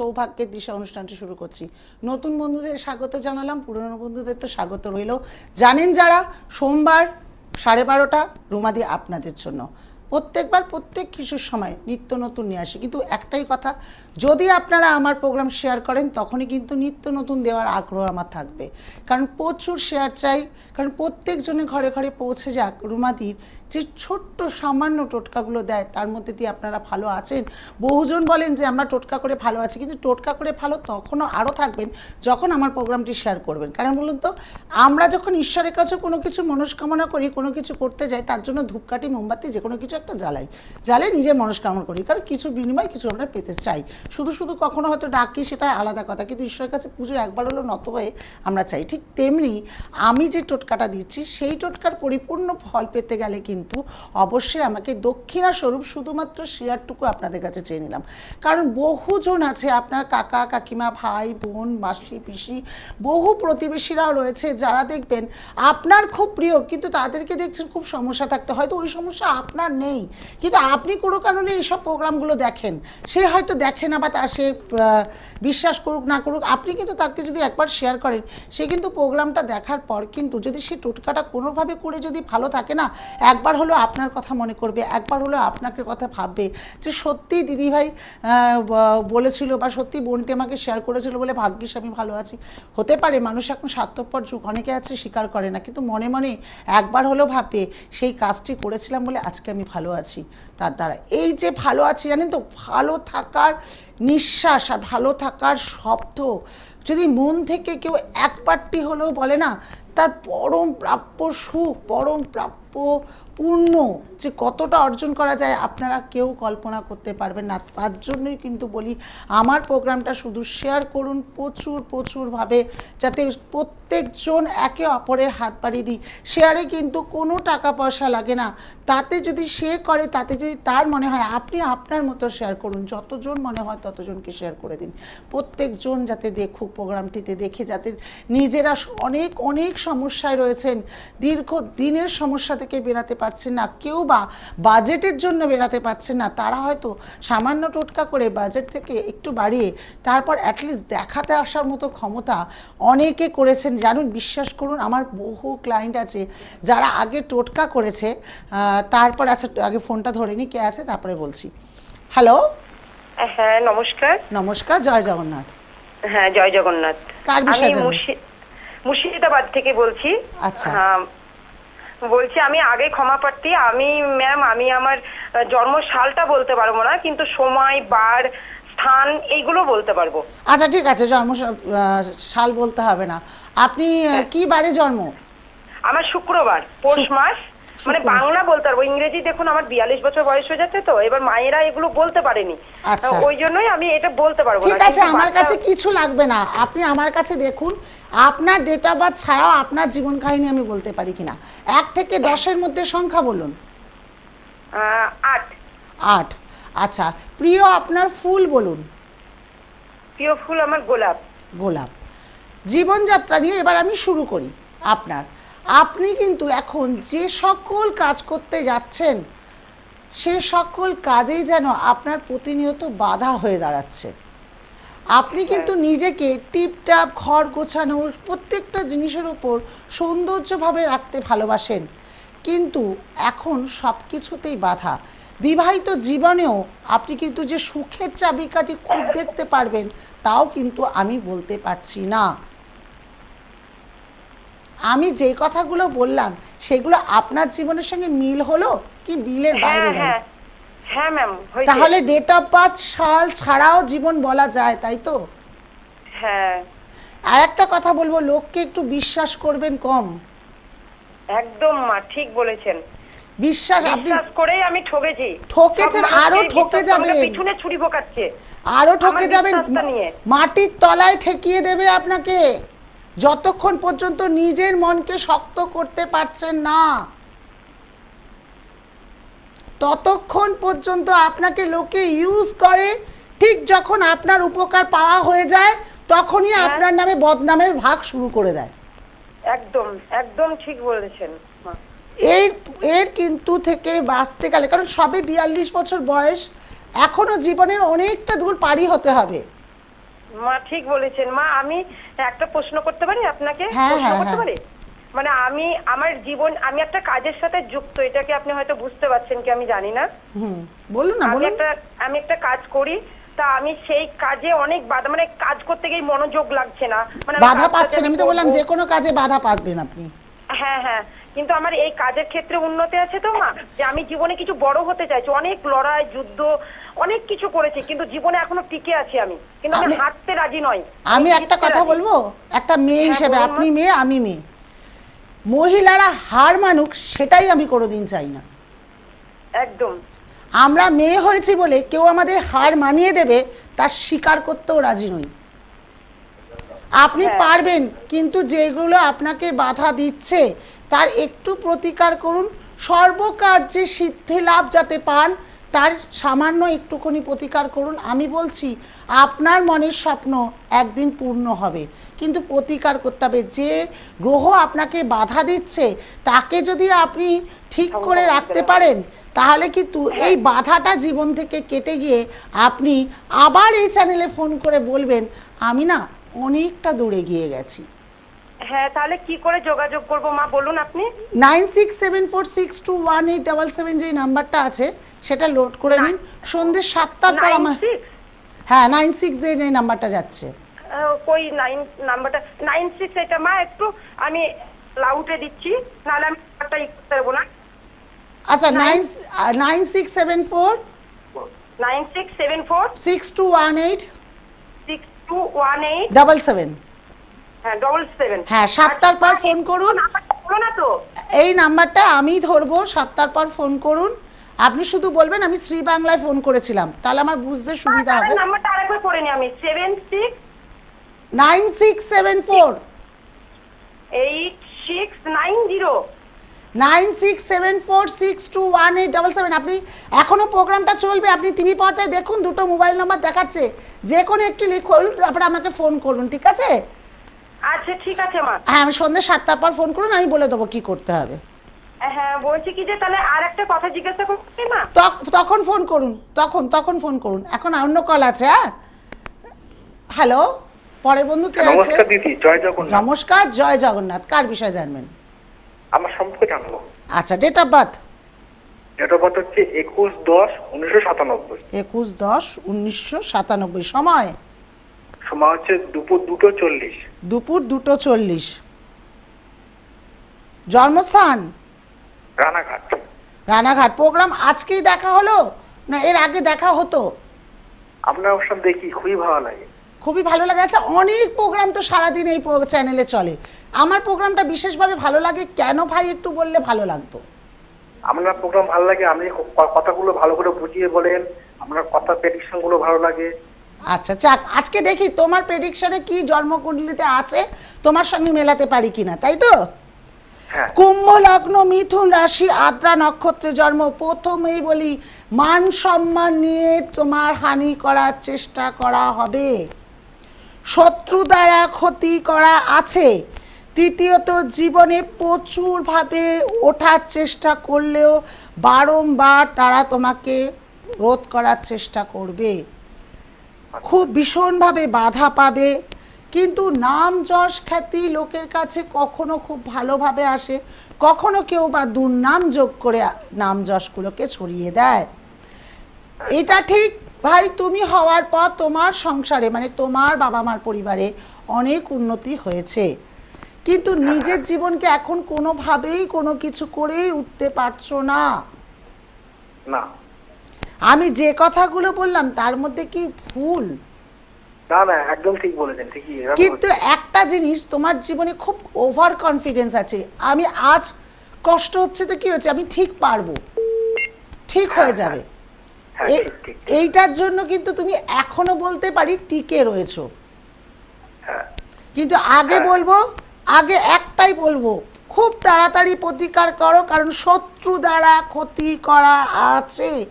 সৌভাগ্যের দিশা অনুষ্ঠানটি শুরু করছি। নতুন বন্ধুদের স্বাগত জানালাম, পুরনো বন্ধুদের তো স্বাগত রইল। জানেন যারা, সোমবার সাড়ে বারোটা, রুমাদি আপনাদের জন্য। প্রত্যেকবার প্রত্যেক কিছুর সময় নিত্য নতুন নিয়ে আসি। কিন্তু একটাই কথা, যদি আপনারা আমার প্রোগ্রাম শেয়ার করেন, তখনই কিন্তু নিত্য নতুন দেওয়ার আগ্রহ আমার থাকবে। কারণ প্রচুর শেয়ার চাই, কারণ প্রত্যেকজনের ঘরে ঘরে পৌঁছে যাক, রুমাদির যে ছোট্ট সামান্য টোটকাগুলো দেয়, তার মধ্যে দিয়ে আপনারা ভালো আছেন। বহুজন বলেন যে, আমরা টোটকা করে ভালো আছি। কিন্তু টোটকা করে ভালো তখনও আরও থাকবেন যখন আমার প্রোগ্রামটি শেয়ার করবেন। কারণ বলুন তো, আমরা যখন ঈশ্বরের কাছে কোনো কিছু মনস্কামনা করি, কোনো কিছু করতে যাই, তার জন্য ধূপকাঠি, মোমবাতি যে কোনো কিছু একটা জ্বালাই। জ্বালে নিজের মনস্কামনা করি, কারণ কিছু বিনিময় কিছু আমরা পেতে চাই। শুধু শুধু কখনো হয়তো ডাকি, সেটা আলাদা কথা, কিন্তু ঈশ্বরের কাছে পুজো একবার হলো নত হয়ে আমরা চাই। ঠিক তেমনি আমি যে টোটকাটা দিচ্ছি, সেই টোটকার পরিপূর্ণ ফল পেতে গেলে কিন্তু অবশ্যই আমাকে দক্ষিণা স্বরূপ শুধুমাত্র শেয়ারটুকু আপনাদের কাছে চেয়ে নিলাম। কারণ বহুজন আছে, আপনার কাকা, কাকিমা, ভাই, বোন, মাসি, পিসি, বহু প্রতিবেশীরাও রয়েছে যারা দেখবেন আপনার খুব প্রিয়, কিন্তু তাদেরকে দেখছেন খুব সমস্যা থাকতে হয়তো ওই সমস্যা আপনার নেই কিন্তু আপনি কোনো কারণে এইসব প্রোগ্রামগুলো দেখেন। সে হয়তো দেখে না বা তার সে বিশ্বাস করুক, না করুক, আপনি কিন্তু তাকে যদি একবার শেয়ার করেন, সে কিন্তু প্রোগ্রামটা দেখার পর কিন্তু যদি সে টোটকাটা কোনোভাবে করে যদি ভালো থাকে না, একবার হলো আপনার কথা মনে করবে, একবার হলো আপনাকে কথা ভাববে যে সত্যি দিদিভাই বলেছিল বা সত্যি বোনটি আমাকে শেয়ার করেছিল বলে ভাগ্যিস আমি ভালো আছি। হতে পারে মানুষ এখন স্বার্থপর যুগ, অনেকে আছে স্বীকার করে না, কিন্তু মনে মনে একবার হলেও ভাববে, সেই কাজটি করেছিলাম বলে আজকে আমি ভালো আছি। তার দ্বারা এই যে ভালো আছি, জানেন তো, ভালো থাকার নিঃশ্বাস আর ভালো থাকার শব্দ। যদি মন থেকে কেউ এক পাট্টি হলেও বলে না, তার পরম প্রাপ্য সুখ, পরম প্রাপ্য পূর্ণ যে কতটা অর্জন করা যায়, আপনারা কেউ কল্পনা করতে পারবেন না। তার জন্যই কিন্তু বলি, আমার প্রোগ্রামটা শুধু শেয়ার করুন প্রচুর প্রচুরভাবে যাতে প্রত্যেকজন একে অপরের হাত বাড়িয়ে দিই। শেয়ারে কিন্তু কোনো টাকা পয়সা লাগে না। তাতে যদি সে করে, তাতে যদি তার মনে হয়, আপনি আপনার মতো শেয়ার করুন। যতজন মনে হয় ততজনকে শেয়ার করে দিন। প্রত্যেকজন যাতে দেখুক প্রোগ্রামটিতে, দেখে যাতে নিজেরা অনেক অনেক সমস্যায় রয়েছেন। দীর্ঘ দিনের সমস্যা থেকে বেরাতে পারছেন না। কেউ বা বাজেটের জন্য বেরাতে পারছেন না। তারা হয়তো সামান্য টোটকা করে বাজেট থেকে একটু বাড়িয়ে, তারপর অ্যাটলিস্ট দেখাতে আসার মতো ক্ষমতা অনেকে করেছেন। জানুন, বিশ্বাস করুন, আমার বহু ক্লায়েন্ট আছে যারা আগে টোটকা করেছে তারপর আচ্ছা আগে ফোনটা ধরে নি কে আছে? তারপরে বলছি। হ্যালো হ্যাঁ নমস্কার। নমস্কার জয় জগন্নাথ। হ্যাঁ জয় জগন্নাথ। কার আমি বিষয়ে? মুর্শিদাবাদ থেকে বলছি। আচ্ছা। হ্যাঁ, বলছি আমি আগে ক্ষমা প্রার্থী আমি ম্যাম আমি আমার জন্ম সালটা বলতে পারব না কিন্তু সময় বার স্থান এইগুলো বলতে পারব। আচ্ছা ঠিক আছে জন্ম সাল বলতে হবে না। আপনি কি বারে জন্ম? আমার শুক্রবার পৌষ মাস। মানে বাংলা বলতে পারব ইংরেজি দেখুন আমার বিয়াল্লিশ বছর বয়স হয়ে যাচ্ছে তো এবার মায়েরা এগুলো বলতে পারেনি। আচ্ছা। ওই জন্যই আমি এটা বলতে পারব ঠিক আছে আমার কাছে কিছু লাগবে না। আপনি আমার কাছে দেখুন আপনার ডেট অফ বার্থ ছাড়াও আপনার জীবন কাহিনী আমি বলতে পারি কিনা। এক থেকে দশের মধ্যে সংখ্যা বলুন। আট। আট। আচ্ছা প্রিয় আপনার ফুল বলুন। প্রিয় ফুল আমার গোলাপ। গোলাপ। জীবনযাত্রা নিয়ে এবার আমি শুরু করি আপনার। আপনি কিন্তু এখন যে সকল কাজ করতে যাচ্ছেন সে সকল কাজেই যেন আপনার প্রতিনিয়ত বাধা হয়ে দাঁড়াচ্ছে। আপনি কিন্তু নিজেকে টিপটাপ ঘর গোছানোর প্রত্যেকটা জিনিসের উপর সৌন্দর্যভাবে রাখতে ভালোবাসেন। কিন্তু এখন সব কিছুতেই বাধা। বিবাহিত জীবনেও আপনি কিন্তু যে সুখের চাবিকাঠি খুব দেখতে পারবেন তাও কিন্তু আমি বলতে পারছি না। আমি যে কথাগুলো বললাম সেগুলো আপনার জীবনের সঙ্গে মিল হলো কি বিলের হ্যাঁ বাইরে গেল হ্যাঁ ম্যাম তাহলে ডেট অফ বার্থ সাল ছাড়াও জীবন বলা যায় তাই তো? হ্যাঁ। আর একটা কথা বলব লোককে একটু বিশ্বাস করবেন কম। একদম মা ঠিক বলেছেন। বিশ্বাস আপনি বিশ্বাস করেই আমি ঠকেছি। ঠকেছেন, আরও ঠকে যাবেন। পিছনে ছুরি ভোকাচ্ছে আরও ঠকে যাবেন। মাটির তলায় ঠেকিয়ে দেবে আপনাকে। যতক্ষণ পর্যন্ত নিজের মনকে শক্ত করতে পারছেন না ততক্ষণ পর্যন্ত আপনাকে লোকে ইউজ করে ঠিক যখন আপনার উপকার পাওয়া হয়ে যায় তখনই হ্যাঁ। আপনার নামে বদনামের ভাগ শুরু করে দেয়। একদম একদম ঠিক বলেছেন এর এর কিন্তু থেকে বাঁচতে গেলে কারণ সবে বিয়াল্লিশ বছর বয়স এখনও জীবনের অনেকটা দূর পারি হতে হবে। মা ঠিক বলেছেন। মা আমি একটা প্রশ্ন করতে পারি আপনাকে? হ্যাঁ, প্রশ্ন হ্যাঁ, করতে হ্যাঁ। পারি? মানে আমি আমার জীবন আমি একটা কাজের সাথে যুক্ত এটাকে আপনি হয়তো বুঝতে পারছেন কি আমি জানি না। হুম বলুন না আমি বলুন। একটা আমি একটা কাজ করি তা আমি সেই কাজে অনেক বাধা মানে কাজ করতে গিয়ে মনোযোগ লাগছে না। মানে আমি বাধা কাজটা পাচ্ছেন আমি তো বললাম যে কোনো কাজে বাধা পাবেন আপনি। হ্যাঁ হ্যাঁ। কিন্তু আমার এই কাজের ক্ষেত্রে উন্নতি আছে তো মা? যে আমি জীবনে কিছু বড় হতে চাইছি অনেক লড়াই যুদ্ধ অনেক কিছু করেছি কিন্তু জীবনে এখনও টিকে আছি আমি। কিন্তু আমি হাঁটতে রাজি নই আমি একটা কথা বলব? একটা মেয়ে হ্যাঁ, হিসেবে আপনি মেয়ে আমি মেয়ে। মহিলারা হার মানুক সেটাই আমি কোনোদিন চাই না। একদম। আমরা মেয়ে হয়েছি বলে কেউ আমাদের হার মানিয়ে দেবে তার স্বীকার করতেও রাজি নই। আপনি হ্যাঁ। পারবেন কিন্তু যেগুলো আপনাকে বাধা দিচ্ছে তার একটু প্রতিকার করুন। সর্বকার্যে সিদ্ধি লাভ যাতে পান তার সামান্য একটুখানি প্রতিকার করুন। আমি বলছি আপনার মনের স্বপ্ন একদিন পূর্ণ হবে। কিন্তু প্রতিকার করতে হবে। যে গ্রহ আপনাকে বাধা দিচ্ছে তাকে যদি আপনি ঠিক করে রাখতে পারেন তাহলে কিন্তু এই বাধাটা জীবন থেকে কেটে গিয়ে আপনি আবার এই চ্যানেলে ফোন করে বলবেন আমি না অনেকটা দূরে গিয়ে গেছি। হ্যাঁ তাহলে কি করে যোগাযোগ করব? মা বলুন আপনি। Nine six seven four six two one eight double seven যে নাম্বারটা আছে সেটা লোড করে নিন। সন্ধ্যে সাতটার পর আমার হ্যাঁ নাইন সিক্স যে নাম্বারটা যাচ্ছে। কই নাইন নাম্বারটা। নাইন সিক্স এটা মা একটু আমি লাউটে দিচ্ছি নাহলে আমি নাম্বারটা ই করতে পারব না। আচ্ছা nine nine six seven four nine six seven four six two one eight six two one eight double seven. হ্যাঁ হ্যাঁ সাতটার পর ফোন করুন। এই নাম্বারটা আমি ধরবো সাতটার পর ফোন করুন। আপনি শুধু বলবেন আমি শ্রী বাংলায় ফোন করেছিলাম। তাহলে আমার বুঝতে সুবিধা হবে। নাম্বারটা আরেকবার করে নি আমি। Seven six nine six seven four eight six nine zero nine six seven four six two one eight double seven আপনি এখনও প্রোগ্রামটা চলবে আপনি টিভি পর্দায় দেখুন দুটো মোবাইল নাম্বার দেখাচ্ছে। যে কোনো একটি লিখুন তারপরে আমাকে ফোন করুন ঠিক আছে? আচ্ছা ঠিক আছে মা। হ্যাঁ আমি সন্ধ্যে সাতটার পর ফোন করুন আমি বলে দেবো কি করতে হবে। হ্যাঁ বলছি কি যে তাহলে আর একটা কথা জিজ্ঞাসা করছি মা তখন ফোন করুন তখন তখন ফোন করুন। এখন অন্য কল আছে হ্যাঁ? হ্যালো পরের বন্ধু কে আছে? নমস্কার দিদি জয় জগন্নাথ। নমস্কার জয় জগন্নাথ। কার বিষয়ে জানবেন? আমার সম্পর্কে জানব। আচ্ছা date of birth date of birth হচ্ছে একুশ দশ উনিশশো সাতানব্বই। একুশ দশ উনিশশো সাতানব্বই। সময়? সময় হচ্ছে দুপুর দুটো চল্লিশ। দুপুর দুটো চল্লিশ। জন্মস্থান? রানাঘাট। রানাঘাট। প্রোগ্রাম আজকেই দেখা হলো? না এর আগে দেখা হতো? আপনার সব দেখি খুবই ভালো লাগে। খুবই ভালো লাগে। আচ্ছা অনেক প্রোগ্রাম তো সারাদিন এই চ্যানেলে চলে। আমার প্রোগ্রামটা বিশেষভাবে ভালো লাগে। কেন ভাই একটু বললে ভালো লাগতো? আপনার প্রোগ্রাম ভালো লাগে? আপনি কথাগুলো ভালো করে বুঝিয়ে বলেন। আপনার কথা প্রেডিকশনগুলো ভালো লাগে। আচ্ছা যাক আজকে দেখি তোমার প্রেডিকশনে কি জন্মকুণ্ডলিতে আছে? তোমার সঙ্গে মেলাতে পারি কিনা তাই তো? হ্যাঁ। কুম্ভ লগ্ন মিথুন রাশি আদ্রা নক্ষত্রে জন্ম প্রথমেই বলি মান সম্মান নিয়ে তোমার হানি করার চেষ্টা করা হবে। শত্রু দ্বারা ক্ষতি করা আছে। তৃতীয়ত জীবনে প্রচুরভাবে ওঠার চেষ্টা করলেও বারংবার তারা তোমাকে রোধ করার চেষ্টা করবে। খুব ভীষণভাবে বাধা পাবে, কিন্তু নাম যশ খ্যাতি লোকের কাছে কখনো খুব ভালোভাবে আসে, কখনো কেউ বা দুর্নাম যোগ করে নাম যশগুলোকে ছড়িয়ে দেয়। এটা ঠিক, ভাই, তুমি হওয়ার পর তোমার সংসারে মানে তোমার বাবা মার পরিবারে অনেক উন্নতি হয়েছে। কিন্তু নিজের জীবনকে এখন কোনোভাবেই কোনো কিছু করেই উঠতে পারছ না। না। আমি যে কথাগুলো বললাম তার মধ্যে কি ভুল? না না একদম ঠিক বলেছেন ঠিকই কিন্তু একটা জিনিস তোমার জীবনে খুব ওভার কনফিডেন্স আছে। আমি আজ কষ্ট হচ্ছে তো কি হচ্ছে? আমি ঠিক পারব। ঠিক হয়ে যাবে। হ্যাঁ এ- ঠিক ঠিক। এইটার জন্য কিন্তু তুমি এখনও বলতে পারি টিকে রয়েছো। হ্যাঁ। কিন্তু আগে হ্যাঁ। বলব আগে একটাই বলব খুব তাড়াতাড়ি প্রতিকার করো কারণ শত্রু দ্বারা ক্ষতি করা আছে।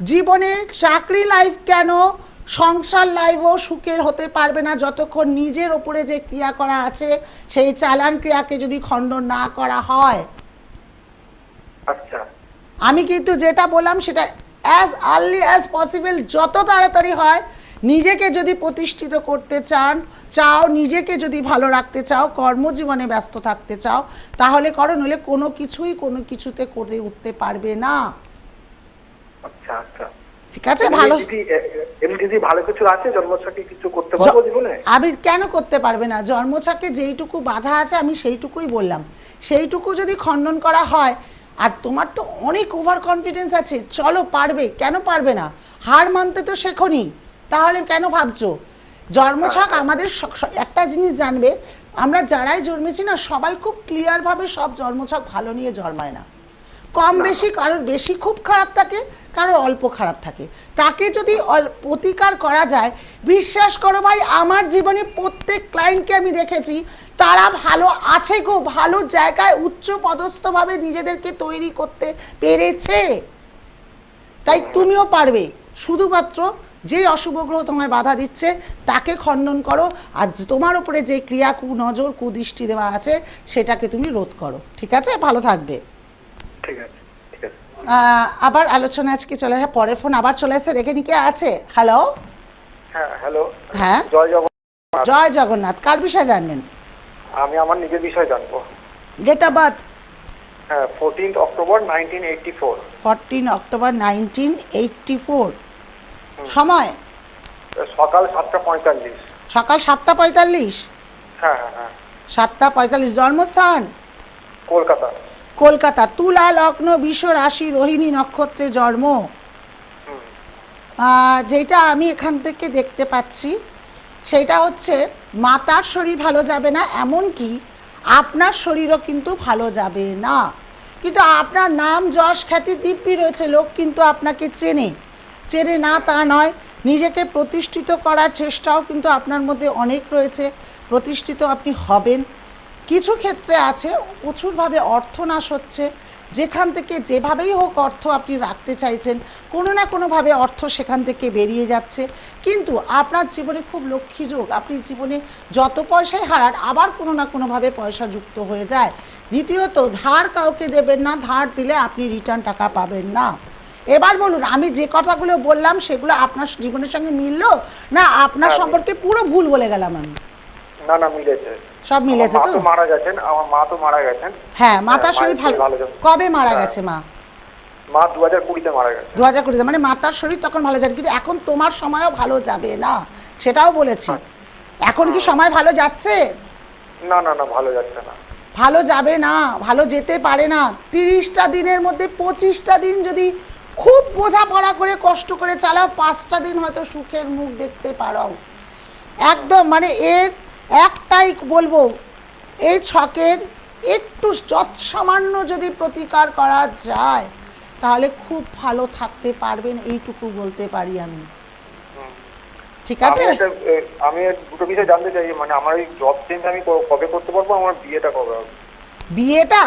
জীবনে চাকরি লাইফ কেন সংসার লাইফও সুখের হতে পারবে না যতক্ষণ নিজের ওপরে যে ক্রিয়া করা আছে সেই চালান ক্রিয়াকে যদি খণ্ডন না করা হয়। আচ্ছা। আমি কিন্তু যেটা বললাম সেটা অ্যাজ আর্লি অ্যাজ পসিবল যত তাড়াতাড়ি হয় নিজেকে যদি প্রতিষ্ঠিত করতে চান চাও নিজেকে যদি ভালো রাখতে চাও কর্মজীবনে ব্যস্ত থাকতে চাও তাহলে করো নইলে কোনো কিছুই কোনো কিছুতে করে উঠতে পারবে না। আচ্ছা। আচ্ছা ঠিক আছে ভালো। এমনি দিদি এ- এ- এমনি দিদি ভালো কিছু আছে? জন্মছকে কিছু করতে পারব জীবনে? আমি কেন করতে পারবে না? জন্মছকে যেইটুকু বাধা আছে আমি সেইটুকুই বললাম। সেইটুকু যদি খণ্ডন করা হয় আর তোমার তো অনেক ওভার কনফিডেন্স আছে চলো পারবে। কেন পারবে না? হার মানতে তো শেখনি। তাহলে কেন ভাবছ? জন্মছক আমাদের স- স- একটা জিনিস জানবে আমরা যারাই জন্মেছি না সবাই খুব ক্লিয়ারভাবে সব জন্মছক ভালো নিয়ে জন্মায় না। কম বেশি, কারোর বেশি খুব খারাপ থাকে, কারোর অল্প খারাপ থাকে। তাকে যদি প্রতিকার করা যায়, বিশ্বাস করো ভাই, আমার জীবনে প্রত্যেক ক্লায়েন্টকে আমি দেখেছি, তারা ভালো আছে গো, ভালো জায়গায় উচ্চ পদস্থভাবে নিজেদেরকে তৈরি করতে পেরেছে। তাই তুমিও পারবে। শুধুমাত্র যে অশুভ গ্রহ তোমায় বাধা দিচ্ছে, তাকে খণ্ডন করো, আর তোমার উপরে যে ক্রিয়া কুনজর কুদৃষ্টি দেওয়া আছে, সেটাকে তুমি রোধ করো। ঠিক আছে? ভালো থাকবে। ঠিক আছে আবার আলোচনা আজকে চলে আসে পরের ফোন আবার চলে এসে দেখে নি কে আছে? হ্যালো হ্যাঁ হ্যালো হ্যাঁ? জয় জগন্নাথ। জয় জগন্নাথ কার বিষয়ে জানবেন? আমি আমার নিজের বিষয়ে জানব। ডেট অফ বার্থ হ্যাঁ fourteenth October nineteen eighty four fourteen October nineteen eighty four সময়? সকাল সাতটা পঁয়তাল্লিশ। সকাল সাতটা পঁয়তাল্লিশ? হ্যাঁ হ্যাঁ হ্যাঁ। সাতটা পঁয়তাল্লিশ জন্মস্থান? কলকাতা। কলকাতা, তুলা লগ্ন বিশ্ব রাশি রোহিণী নক্ষত্রে জন্ম। যেটা আমি এখান থেকে দেখতে পাচ্ছি, সেটা হচ্ছে মাতার শরীর ভালো যাবে না, এমনকি আপনার শরীরও কিন্তু ভালো যাবে না। কিন্তু আপনার নাম যশ খ্যাতি দিব্যি রয়েছে, লোক কিন্তু আপনাকে চেনে। চেনে না তা নয়, নিজেকে প্রতিষ্ঠিত করার চেষ্টাও কিন্তু আপনার মধ্যে অনেক রয়েছে, প্রতিষ্ঠিত আপনি হবেন। কিছু ক্ষেত্রে আছে প্রচুরভাবে অর্থনাশ হচ্ছে। যেখান থেকে যেভাবেই হোক অর্থ আপনি রাখতে চাইছেন কোনো না কোনোভাবে অর্থ সেখান থেকে বেরিয়ে যাচ্ছে। কিন্তু আপনার জীবনে খুব লক্ষ্মী যোগ। আপনি জীবনে যত পয়সাই হারান আবার কোনো না কোনোভাবে পয়সা যুক্ত হয়ে যায়। দ্বিতীয়ত ধার কাউকে দেবেন না ধার দিলে আপনি রিটার্ন টাকা পাবেন না। এবার বলুন আমি যে কথাগুলো বললাম সেগুলো আপনার জীবনের সঙ্গে মিললো? না আপনার হ্যাঁ, সম্পর্কে পুরো ভুল বলে গেলাম আমি? না না মিলেছে। সব মিলেছে তো? মারা গেছেন আমার মা তো মারা গেছেন। হ্যাঁ মাতার হ্যাঁ, শরীর ভালো ভালো কবে মারা হ্যাঁ। গেছে মা? মা দু হাজার কুড়িতে মারা গেছে। দু হাজার কুড়িতে মানে মাতার শরীর তখন ভালো যাবে কিন্তু এখন তোমার সময়ও ভালো যাবে না? সেটাও বলেছি। হ্যাঁ। এখন কি সময় ভালো যাচ্ছে? না না না ভালো যাচ্ছে না। ভালো যাবে না ভালো যেতে পারে না। তিরিশটা দিনের মধ্যে পঁচিশটা দিন যদি খুব বোঝাপড়া করে কষ্ট করে চালাও পাঁচটা দিন হয়তো সুখের মুখ দেখতে পারো। একদম মানে এর একটাই বলব এই ছকের একটু যৎসামান্য যদি প্রতিকার করা যায় তাহলে খুব ভালো থাকতে পারবেন এইটুকু বলতে পারি আমি। ঠিক আছে? আমি দুটো বিষয় জানতে চাই মানে আমার এই জব চেঞ্জ আমি কবে করতে পারব আমার বিয়েটা কবে হবে? বিয়েটা?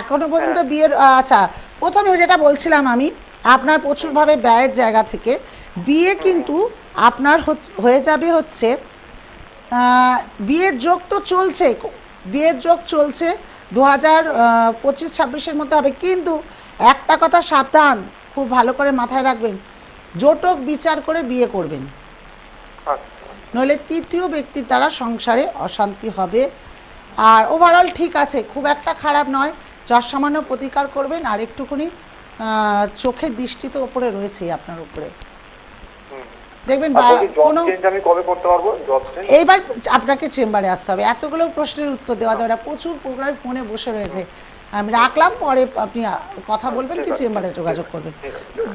এখনও পর্যন্ত বিয়ের আচ্ছা প্রথমে যেটা বলছিলাম আমি আপনার প্রচুরভাবে ব্যয়ের জায়গা থেকে বিয়ে কিন্তু আপনার হয়ে যাবে হচ্ছে বিয়ের যোগ তো চলছে, বিয়ের যোগ চলছে দু হাজার পঁচিশ, ছাব্বিশের মধ্যে হবে। কিন্তু একটা কথা সাবধান, খুব ভালো করে মাথায় রাখবেন, জোটক বিচার করে বিয়ে করবেন। নইলে তৃতীয় ব্যক্তির দ্বারা সংসারে অশান্তি হবে। আর ওভারঅল ঠিক আছে, খুব একটা খারাপ নয়, যশ সামান্য প্রতিকার করবেন, আর একটুখানি চোখের দৃষ্টি তো ওপরে রয়েছেই আপনার উপরে। দেখবেন বা বলছি, কোনো চেঞ্জ আমি কবে করতে পারব? জব চেঞ্জ এইবার আপনাকে চেম্বারে আসতে হবে। এতগুলো প্রশ্নের উত্তর দেওয়া যাবে না। প্রচুর প্রোগ্রাম ফোনে বসে রয়েছে। আমি রাখলাম পরে আপনি কথা বলবেন কি চেম্বারে যোগাযোগ করবেন।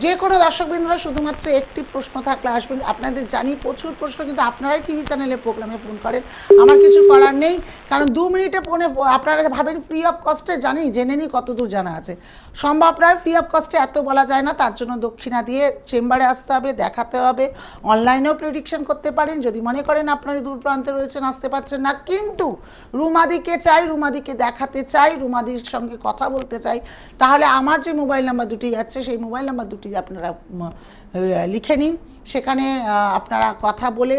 যে কোনো দর্শকবৃন্দরা শুধুমাত্র একটি প্রশ্ন থাকলে আসবেন। আপনাদের জানি প্রচুর প্রশ্ন কিন্তু আপনারাই টিভি চ্যানেলে প্রোগ্রামে ফোন করেন। আমার কিছু করার নেই। কারণ দু মিনিটে ফোনে আপনারা ভাবেন ফ্রি অফ কস্টে জানি জেনে নিই কত দূর জানা আছে। সম্ভব নয় ফ্রি অফ কস্টে এত বলা যায় না, তার জন্য দক্ষিণা দিয়ে চেম্বারে আসতে হবে, দেখাতে হবে অনলাইনেও প্রেডিকশন করতে পারেন, যদি মনে করেন আপনারা দূর প্রান্তে রয়েছেন, আসতে পারছেন না, কিন্তু রুমাদিকে চাই, রুমাদিকে দেখাতে চাই, রুমাদির সঙ্গে কথা বলতে চাই, তাহলে আমার যে মোবাইল নাম্বার দুটি যাচ্ছে সেই মোবাইল নাম্বার দুটি আপনারা লিখে নিন, সেখানে আপনারা কথা বলে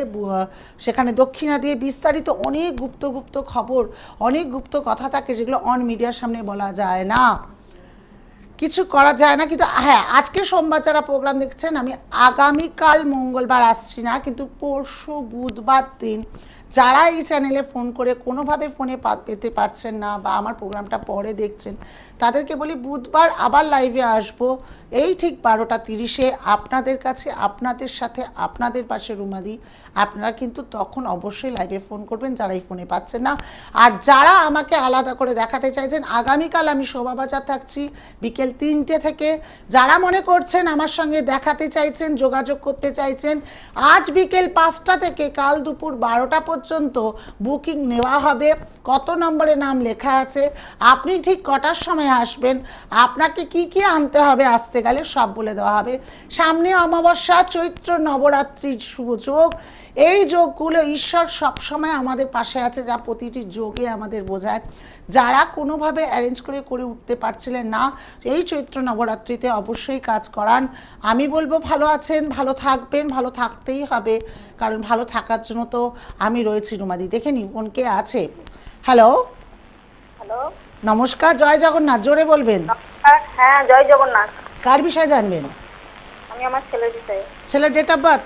সেখানে দক্ষিণা দিয়ে বিস্তারিত অনেক গুপ্ত গুপ্ত খবর, অনেক গুপ্ত কথা থাকে, যেগুলো অন মিডিয়ার সামনে বলা যায় না। কিছু করা যায় না, কিন্তু হ্যাঁ আজকে সোমবার যারা প্রোগ্রাম দেখছেন, আমি আগামীকাল মঙ্গলবার আসছি না, কিন্তু পরশু বুধবার দিন যারা এই চ্যানেলে ফোন করে কোনোভাবে ফোনে পেতে পারছেন না বা আমার প্রোগ্রামটা পরে দেখছেন, তাদেরকে বলি বুধবার আবার লাইভে আসব। এই ঠিক বারোটা তিরিশে আপনাদের কাছে, আপনাদের সাথে, আপনাদের পাশে রুমাদি। আপনারা কিন্তু তখন অবশ্যই লাইভে ফোন করবেন যারা এই ফোনে পাচ্ছেন না। আর যারা আমাকে আলাদা করে দেখাতে চাইছেন, আগামীকাল আমি শোভাবাজার থাকছি বিকেল তিনটে থেকে। যারা মনে করছেন আমার সঙ্গে দেখাতে চাইছেন, যোগাযোগ করতে চাইছেন, আজ বিকেল পাঁচটা থেকে কাল দুপুর বারোটা পর্যন্ত বুকিং নেওয়া হবে। কত নম্বরে নাম লেখা আছে? আপনি ঠিক কটার সময় আসবেন? আপনাকে কি কি আনতে হবে আসতে গেলে সব বলে দেওয়া হবে। সামনে অমাবস্যা চৈত্র নবরাত্রির শুভ যোগ। এই যোগগুলো ঈশ্বর সবসময় আমাদের পাশে আছে যা প্রতিটি যোগে আমাদের বোঝায়। যারা কোনোভাবে অ্যারেঞ্জ করে করে উঠতে পারছিলেন না এই চৈত্র নবরাত্রিতে অবশ্যই কাজ করান। আমি বলব ভালো আছেন ভালো থাকবেন ভালো থাকতেই হবে। কারণ ভালো থাকার জন্য তো আমি রয়েছি রুমাদি। দেখে নি কে আছে। হ্যালো হ্যালো নমস্কার জয় জগন্নাথ। জোরে বলবেন। হ্যাঁ জয় জগন্নাথ। কার বিষয়ে জানবেন? আমি আমার ছেলের বিষয়ে। ছেলের ডেট অফ বার্থ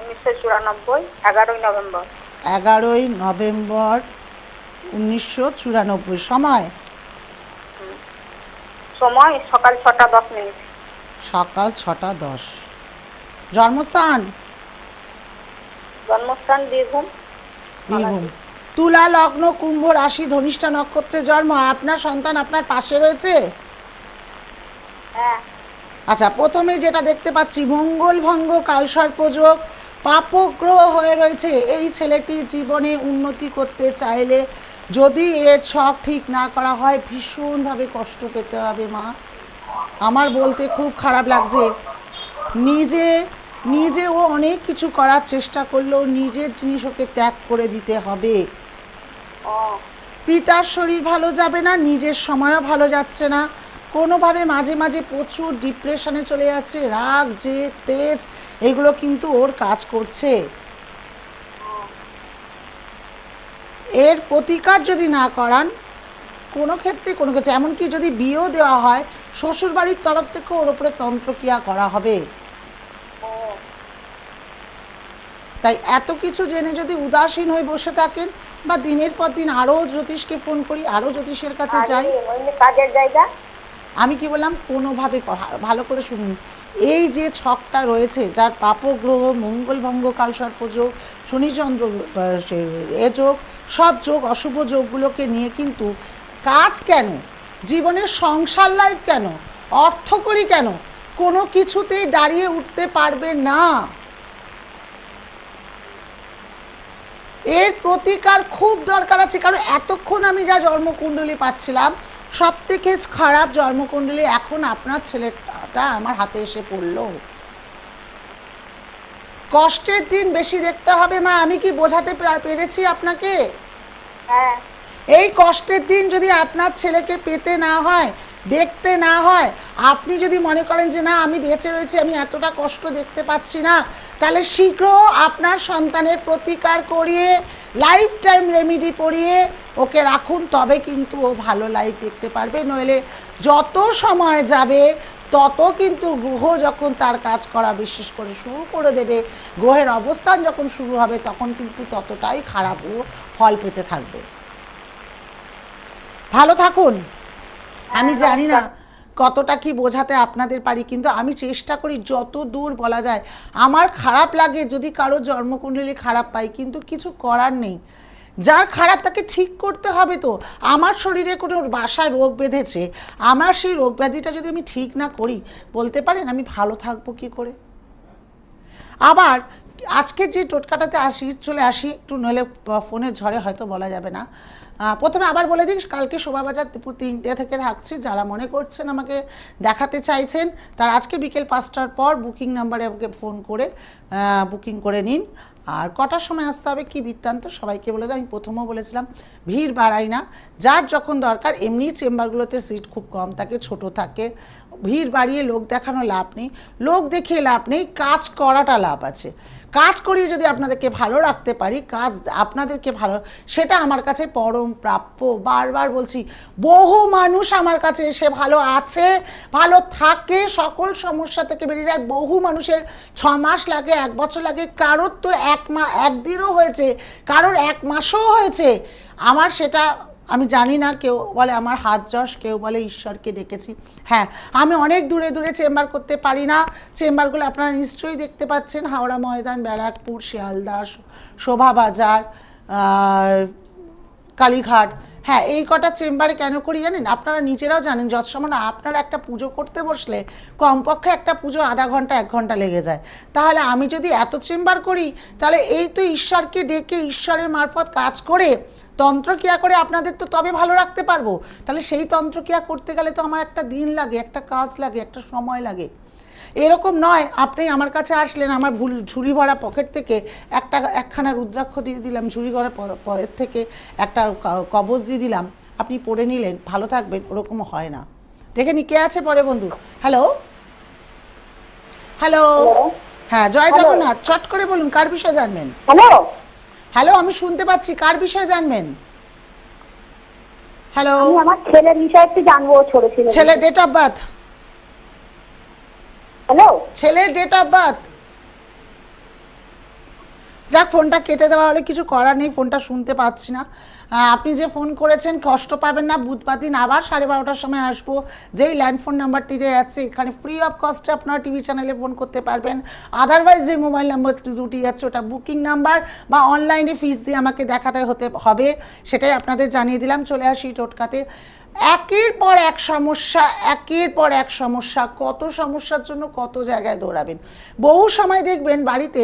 উনিশশো চুরানব্বই এগারোই নভেম্বর। এগারোই নভেম্বর উনিশশো চুরানব্বই। সময়? সময় সকাল ছটা দশ মিনিট। সকাল ছটা দশ। জন্মস্থান? জন্মস্থান বীরভূম। বীরভূম। তুলা লগ্ন কুম্ভ রাশি ধনিষ্ঠা নক্ষত্রে জন্ম আপনার সন্তান আপনার পাশে রয়েছে? হ্যাঁ। আচ্ছা প্রথমে যেটা দেখতে পাচ্ছি মঙ্গল ভঙ্গ কালসর্পযোগ পাপগ্রহ হয়ে রয়েছে। এই ছেলেটি জীবনে উন্নতি করতে চাইলে যদি এর ছক ঠিক না করা হয় ভীষণভাবে কষ্ট পেতে হবে মা। আমার বলতে খুব খারাপ লাগছে। নিজে নিজে ও অনেক কিছু করার চেষ্টা করলেও নিজের জিনিস ওকে ত্যাগ করে দিতে হবে। পিতার শরীর ভালো যাবে না, নিজের সময়ও ভালো যাচ্ছে না। কোনোভাবে মাঝে মাঝে প্রচুর ডিপ্রেশনে চলে যাচ্ছে, রাগ যে তেজ, এগুলো কিন্তু ওর কাজ করছে। এর প্রতিকার যদি না করান, কোনো ক্ষেত্রে কোনো কিছু, এমনকি যদি বিয়েও দেওয়া হয় শ্বশুর বাড়ির তরফ থেকে ওর উপরে তন্ত্রক্রিয়া করা হবে ও তাই এত কিছু জেনে যদি উদাসীন হয়ে বসে থাকেন বা দিনের পর দিন আরও জ্যোতিষকে ফোন করি আরও জ্যোতিষের কাছে যাই। কাজের জায়গা? আমি কি বললাম? কোনোভাবে ভালো করে শুনুন। এই যে ছকটা রয়েছে যার পাপগ্রহ মঙ্গলভঙ্গ কালসর্পযোগ শনিচন্দ্র আহ, সে- এ যোগ সব যোগ অশুভ যোগগুলোকে নিয়ে কিন্তু কাজ কেন? জীবনের সংসার লাইফ কেন? অর্থ করি কেন? কোনো কিছুতেই দাঁড়িয়ে উঠতে পারবে না। এর প্রতিকার খুব দরকার আছে কারণ এতক্ষণ আমি যা জন্মকুণ্ডলী পাচ্ছিলাম সব থেকে খারাপ জন্মকুণ্ডলী এখন আপনার ছেলেটা আমার হাতে এসে পড়ল। কষ্টের দিন বেশি দেখতে হবে মা আমি কি বোঝাতে পেরেছি আপনাকে? হ্যাঁ। এই কষ্টের দিন যদি আপনার ছেলেকে পেতে না হয় দেখতে না হয়। আপনি যদি মনে করেন যে, না, আমি বেঁচে রয়েছি, আমি এতটা কষ্ট দেখতে পাচ্ছি না, তাহলে শীঘ্র আপনার সন্তানের প্রতিকার করিয়ে লাইফ টাইম রেমিডি পরিয়ে ওকে রাখুন। তবে কিন্তু ও ভালো লাইফ দেখতে পারবে। নইলে যত সময় যাবে, তত কিন্তু গ্রহ যখন তার কাজ করা বিশেষ করে শুরু করে দেবে, গ্রহের অবস্থান যখন শুরু হবে, তখন কিন্তু ততটাই খারাপ ও ফল পেতে থাকবে। ভালো থাকুন। আমি জানি না কতটা কি বোঝাতে আপনাদের পারি, কিন্তু আমি চেষ্টা করি যত দূর বলা যায়। আমার খারাপ লাগে যদি কারও জন্মকুণ্ডলী খারাপ পাই, কিন্তু কিছু করার নেই। যার খারাপ তাকে ঠিক করতে হবে তো। আমার শরীরে কোনো বাসায় রোগ বেঁধেছে, আমার সেই রোগ ব্যাধিটা যদি আমি ঠিক না করি, বলতে পারেন আমি ভালো থাকব কি করে? আবার আজকে যে টোটকাটাতে আসি, চলে আসি, একটু নইলে ফোনের ঝড়ে হয়তো বলা যাবে না। প্রথমে আবার বলে দিন, কালকে শোভাবাজার দুপুর তিনটে থেকে থাকছি। যারা মনে করছেন আমাকে দেখাতে চাইছেন, তার আজকে বিকেল পাঁচটার পর বুকিং নাম্বারে আমাকে ফোন করে বুকিং করে নিন। আর কটার সময় আসতে হবে, কী বৃত্তান্ত, সবাইকে বলে দেয় আমি প্রথমেও বলেছিলাম, ভিড় বাড়াই না। যার যখন দরকার, এমনি চেম্বারগুলোতে সিট খুব কম থাকে, ছোট থাকে। ভিড় বাড়িয়ে লোক দেখানো লাভ নেই। লোক দেখিয়ে লাভ নেই, কাজ করাটা লাভ আছে। কাজ করিয়ে যদি আপনাদেরকে ভালো রাখতে পারি, কাজ আপনাদেরকে ভালো, সেটা আমার কাছে পরম প্রাপ্য। বারবার বলছি, বহু মানুষ আমার কাছে এসে ভালো আছে, ভালো থাকে, সকল সমস্যা থেকে বেরিয়ে যায়। বহু মানুষের ছ মাস লাগে, এক বছর লাগে, কারোর তো এক মা, একদিনও হয়েছে, কারোর এক মাসও হয়েছে। আমার সেটা আমি জানি না, কেউ বলে আমার হাত যশ, কেউ বলে ঈশ্বরকে ডেকেছি। হ্যাঁ আমি অনেক দূরে দূরে চেম্বার করতে পারি না। চেম্বারগুলো আপনারা নিশ্চয়ই দেখতে পাচ্ছেন। হাওড়া ময়দান, ব্যারাকপুর, শিয়ালদা শোভাবাজার কালীঘাট। হ্যাঁ এই কটা চেম্বারে কেন করি জানেন? আপনারা নিজেরাও জানেন যৎসমান আপনারা একটা পুজো করতে বসলে কমপক্ষে একটা পুজো আধা ঘণ্টা, এক ঘণ্টা লেগে যায়। তাহলে আমি যদি এত চেম্বার করি, তাহলে এই তো ঈশ্বরকে ডেকে ঈশ্বরের মারফত কাজ করে তন্ত্রক্রিয়া করে আপনাদের তো তবে ভালো রাখতে পারব। তাহলে সেই তন্ত্রক্রিয়া করতে গেলে তো আমার একটা দিন লাগে একটা কাজ লাগে একটা সময় লাগে। এরকম নয় আপনি আমার কাছে আসলেন আমার ভুল ঝুড়ি ভরা পকেট থেকে একটা একখানা রুদ্রাক্ষ দিয়ে দিলাম ঝুড়ি ভরা পকেট থেকে একটা ক- কবচ দিয়ে দিলাম আপনি পড়ে নিলেন ভালো থাকবেন ওরকম হয় না। দেখে নি কে আছে পরে বন্ধু? হ্যালো? হ্যালো? হ্যাঁ জয়. জগন্নাথ চট করে বলুন কার বিষয়ে জানবেন? হ্যালো? হ্যালো আমি শুনতে পাচ্ছি। কার বিষয়ে জানবেন? হ্যালো আমি আমার ছেলের বিষয়ে একটু জানব ছোট ছিল। ছেলে ডেট অফ বার্থ হ্যালো ছেলে ডেট অফ বার্থ যাক ফোনটা কেটে দেওয়া হলে কিছু করার নেই ফোনটা শুনতে পাচ্ছি না। আপনি যে ফোন করেছেন, কষ্ট পাবেন না, বুধবার দিন আবার সাড়ে বারোটার সময় আসব। যেই ল্যান্ড ফোন নাম্বারটি দিয়ে যাচ্ছে এখানে ফ্রি অফ কস্টে আপনারা টিভি চ্যানেলে ফোন করতে পারবেন। আদারওয়াইজ যে মোবাইল নাম্বার দুটি যাচ্ছে ওটা বুকিং নাম্বার বা অনলাইনে ফিস দিয়ে আমাকে দেখাতে হতে হবে, সেটাই আপনাদের জানিয়ে দিলাম। চলে আসি টোটকাতে। একের পর এক সমস্যা, একের পর এক সমস্যা, কত সমস্যার জন্য কত জায়গায় দৌড়াবেন। বহু সময় দেখবেন বাড়িতে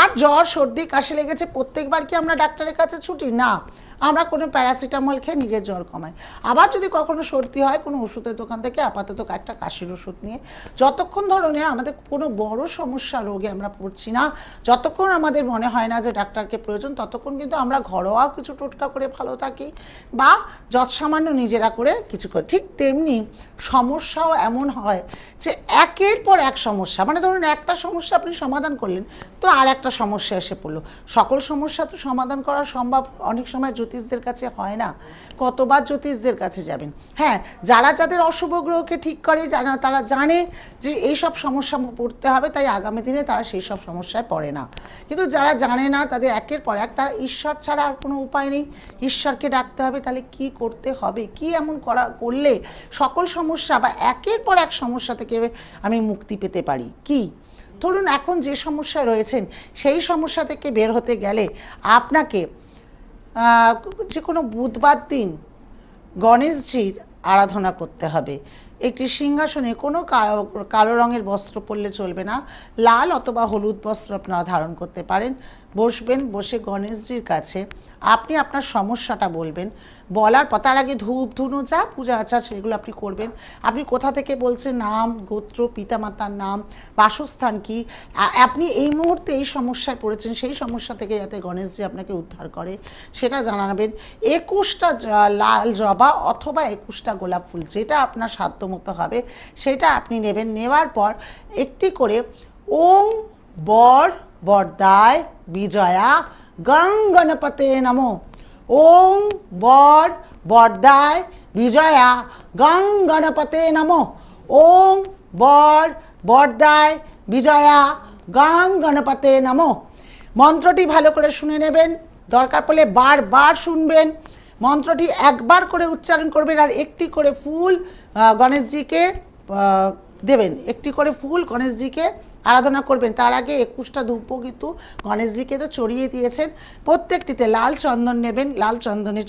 আর জ্বর, সর্দি, কাশি লেগেছে, প্রত্যেকবার কি আমরা ডাক্তারের কাছে ছুটি? না। আমরা কোনো প্যারাসিটামল খেয়ে নিজের জ্বর কমাই। আবার যদি কখনো সর্দি হয়, কোনো ওষুধের দোকান থেকে আপাতত একটা কাশির ওষুধ নিয়ে। যতক্ষণ ধরনে আমাদের কোনো বড় সমস্যা রোগে আমরা পড়ছি না। যতক্ষণ আমাদের মনে হয় না যে ডাক্তারকে প্রয়োজন, ততক্ষণ কিন্তু আমরা ঘরোয়া কিছু টোটকা করে ভালো থাকি বা যৎসামান্য নিজেরা করে কিছু করি। ঠিক তেমনি সমস্যাও এমন হয় যে একের পর এক সমস্যা মানে ধরুন একটা সমস্যা আপনি সমাধান করলেন, তো আর একটা সমস্যা এসে পড়ল। সকল সমস্যা তো সমাধান করা সম্ভব অনেক সময় জ্যোতিষদের কাছে হয় না। কতবার জ্যোতিষদের কাছে যাবেন? হ্যাঁ যারা যাদের অশুভ গ্রহকে ঠিক করে জানা তারা জানে যে এই সব সমস্যা পড়তে হবে, তাই আগামী দিনে তারা সেই সব সমস্যায় পড়ে না। কিন্তু যারা জানে না, তাদের একের পর এক, তারা ঈশ্বর ছাড়া আর কোনো উপায় নেই। ঈশ্বরকে ডাকতে হবে, তাহলে কি করতে হবে? কি এমন করা, করলে সকল সমস্যা বা একের পর এক সমস্যা থেকে আমি মুক্তি পেতে পারি। কি? ধরুন এখন যে সমস্যা রয়েছেন, সেই সমস্যা থেকে বের হতে গেলে আপনাকে যে কোনো বুধবার দিন গণেশজির আরাধনা করতে হবে। একটি সিংহাসনে কোনো কালো রঙের বস্ত্র পরলে চলবে না, লাল অথবা হলুদ বস্ত্র আপনারা ধারণ করতে পারেন। বসবেন, বসে গণেশজির কাছে আপনি আপনার সমস্যাটা বলবেন। বলার পর তার আগে ধূপ, ধুনো যা পূজা আচার সেগুলো আপনি করবেন। আপনি কোথা থেকে বলছেন নাম, গোত্র, পিতামাতার নাম, বাসস্থান কি? আপনি এই মুহূর্তে এই সমস্যায় পড়েছেন, সেই সমস্যা থেকে যাতে গণেশজি আপনাকে উদ্ধার করে, সেটা জানাবেন। একুশটা লাল জবা অথবা একুশটা গোলাপ ফুল, যেটা আপনার সাধ্যমতো হবে, সেটা আপনি নেবেন। নেওয়ার পর একটি করে ওম, বর বরদায় বিজয়া গং গণপতে নমো। ওম বর বরদায় বিজয়া গং গণপতে নমো। ওম বর বরদায় বিজয়া গাং গণপতে নমো। মন্ত্রটি ভালো করে শুনে নেবেন, দরকার পড়লে বারবার শুনবেন। মন্ত্রটি একবার করে উচ্চারণ করবেন আর একটি করে ফুল গণেশজিকে দেবেন। একটি করে ফুল গণেশজিকে আরাধনা করবেন। তার আগে একুশটা ধূপ কিন্তু গণেশজিকে তো চড়িয়ে দিয়েছেন। প্রত্যেকটিতে লাল চন্দন নেবেন, লাল চন্দনে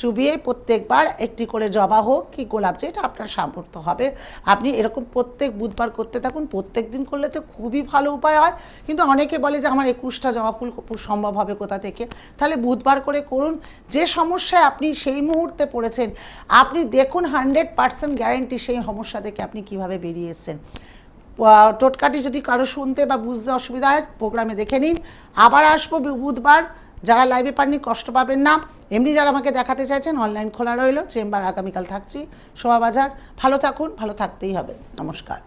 চুবিয়ে প্রত্যেকবার একটি করে জবা হোক কি গোলাপ যেটা আপনার সামর্থ্য হবে। আপনি এরকম প্রত্যেক বুধবার করতে থাকুন, প্রত্যেক দিন করলে তো খুবই ভালো উপায় হয়। কিন্তু অনেকে বলে যে, আমার একুশটা জবা ফুল সম্ভব হবে কোথা থেকে? তাহলে বুধবার করে করুন। যে সমস্যায় আপনি সেই মুহূর্তে পড়েছেন, আপনি দেখুন হান্ড্রেড পার্সেন্ট গ্যারেন্টি সেই সমস্যা থেকে আপনি কীভাবে বেরিয়ে এসেছেন। টোটকাটি যদি কারও শুনতে বা বুঝতে অসুবিধা হয় প্রোগ্রামে দেখে নিন। আবার আসব বুধবার। যারা লাইভে পাননি, কষ্ট পাবেন না। এমনি যারা আমাকে দেখাতে চাইছেন অনলাইন খোলা রইল। চেম্বার আগামীকাল থাকছি শোভাবাজার ভালো থাকুন, ভালো থাকতেই হবে। নমস্কার।